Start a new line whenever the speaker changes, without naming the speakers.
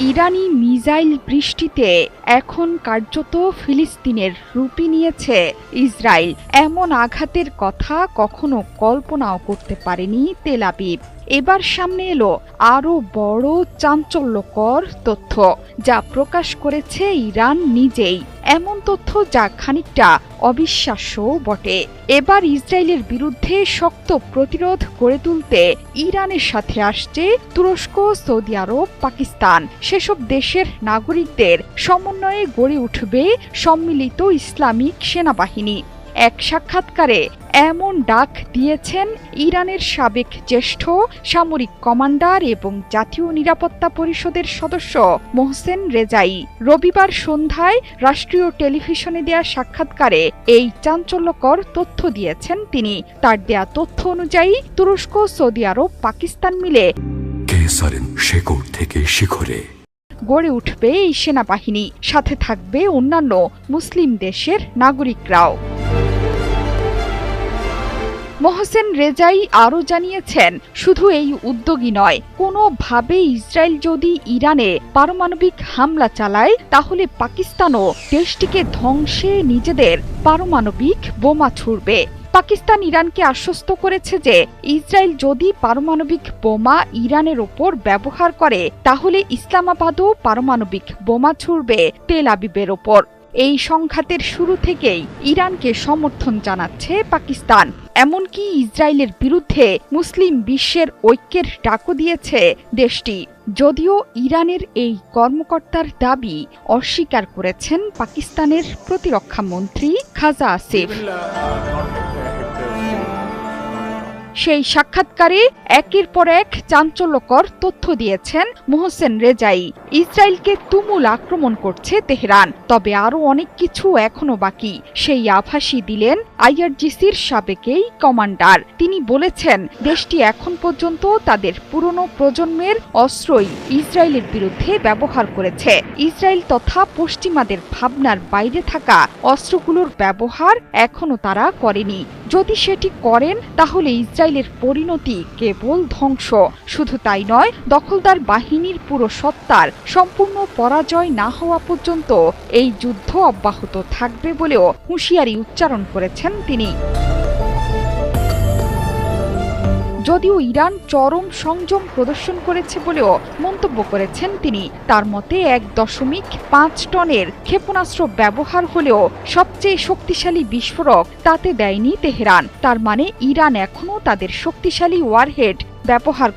ইরানি missile বৃষ্টিতে এখন কার্যত ফিলিস্তিনের রূপি নিয়েছে ইসরায়েল। এমন আঘাতের কথা কখনো কল্পনাও করতে পারেনি তেল আবিব। এবার সামনে এলো আরও বড় চাঞ্চল্যকর তথ্য, যা প্রকাশ করেছে ইরান নিজেই। এমন তথ্য যা খানিকটা অবিশ্বাস্যও বটে। এবার ইসরায়েলের বিরুদ্ধে শক্ত প্রতিরোধ গড়ে তুলতে ইরানের সাথে আসছে তুরস্ক, সৌদি আরব, পাকিস্তান। সেসব দেশের নাগরিকদের সমন্বয়ে গড়ে উঠবে সম্মিলিত ইসলামিক সেনাবাহিনী। এক সাক্ষাৎকারে এমন ডাক দিয়েছেন ইরানের সাবেক জ্যেষ্ঠ সামরিক কমান্ডার এবং জাতীয় নিরাপত্তা পরিষদের সদস্য মোহসেন রেজাই। রবিবার সন্ধ্যায় রাষ্ট্রীয় টেলিভিশনে দেয়া সাক্ষাৎকারে এই চাঞ্চল্যকর তথ্য দিয়েছেন তিনি। তার দেয়া তথ্য অনুযায়ী তুরস্ক সৌদি আরব পাকিস্তান মিলে
শেকড় থেকে শিখরে।
গড়ে উঠবে এই সেনাবাহিনী। সাথে থাকবে অন্যান্য মুসলিম দেশের নাগরিকরাও। মোহসেন রেজাই আরও জানিয়েছেন, শুধু এই উদ্যোগই নয় কোনোভাবে ইসরায়েল যদি ইরানে পারমাণবিক হামলা চালায়, তাহলে পাকিস্তানও দেশটিকে ধ্বংসে নিজেদের পারমাণবিক বোমা ছুড়বে। পাকিস্তান ইরানকে আশ্বস্ত করেছে যে, ইসরায়েল যদি পারমাণবিক বোমা ইরানের ওপর ব্যবহার করে, তাহলে ইসলামাবাদও পারমাণবিক বোমা ছুড়বে তেল আবিবের ওপর। এই সংঘাতের শুরু থেকেই ইরানকে সমর্থন জানাচ্ছে পাকিস্তান। এমনকি ইসরায়েলের বিরুদ্ধে মুসলিম বিশ্বের ঐক্যের ডাকও দিয়েছে দেশটি। যদিও ইরানের এই কর্মকর্তার দাবি অস্বীকার করেছেন পাকিস্তানের প্রতিরক্ষা মন্ত্রী খাজা আসিফ। সেই সাক্ষাৎকারে একের পর এক চাঞ্চল্যকর তথ্য দিয়েছেন মোহসেন রেজাই। ইসরায়েলকে তুমুল আক্রমণ করছে তেহরান, তবে আরও অনেক কিছু এখনও বাকি। সেই আভাসই দিলেন আইআরজিসির সাবেকেই কমান্ডার। তিনি বলেছেন, দেশটি এখন পর্যন্ত তাদের পুরনো প্রজন্মের অস্ত্রই ইসরায়েলের বিরুদ্ধে ব্যবহার করেছে। ইসরায়েল তথা পশ্চিমাদের ভাবনার বাইরে থাকা অস্ত্রগুলোর ব্যবহার এখনও তারা করেনি। যদি সেটি করেন, তাহলে ইসরায়েলের পরিণতি কেবল ধ্বংস। শুধু তাই নয়, দখলদার বাহিনীর পুরো সত্তার সম্পূর্ণ পরাজয় না হওয়া পর্যন্ত এই যুদ্ধ অব্যাহত থাকবে বলেও হুঁশিয়ারি উচ্চারণ করেছেন তিনি। যদিও ইরান চরম সংযম প্রদর্শন করেছে বলেও মন্তব্য করেছেন তিনি, তার মতে এক দশমিক পাঁচ টনের ক্ষেপণাস্ত্র ব্যবহার হলেও সবচেয়ে শক্তিশালী বিস্ফোরক তাতে দেয়নি তেহরান, তার মানে ইরান এখনও তাদের শক্তিশালী ওয়ারহেড ব্যবহার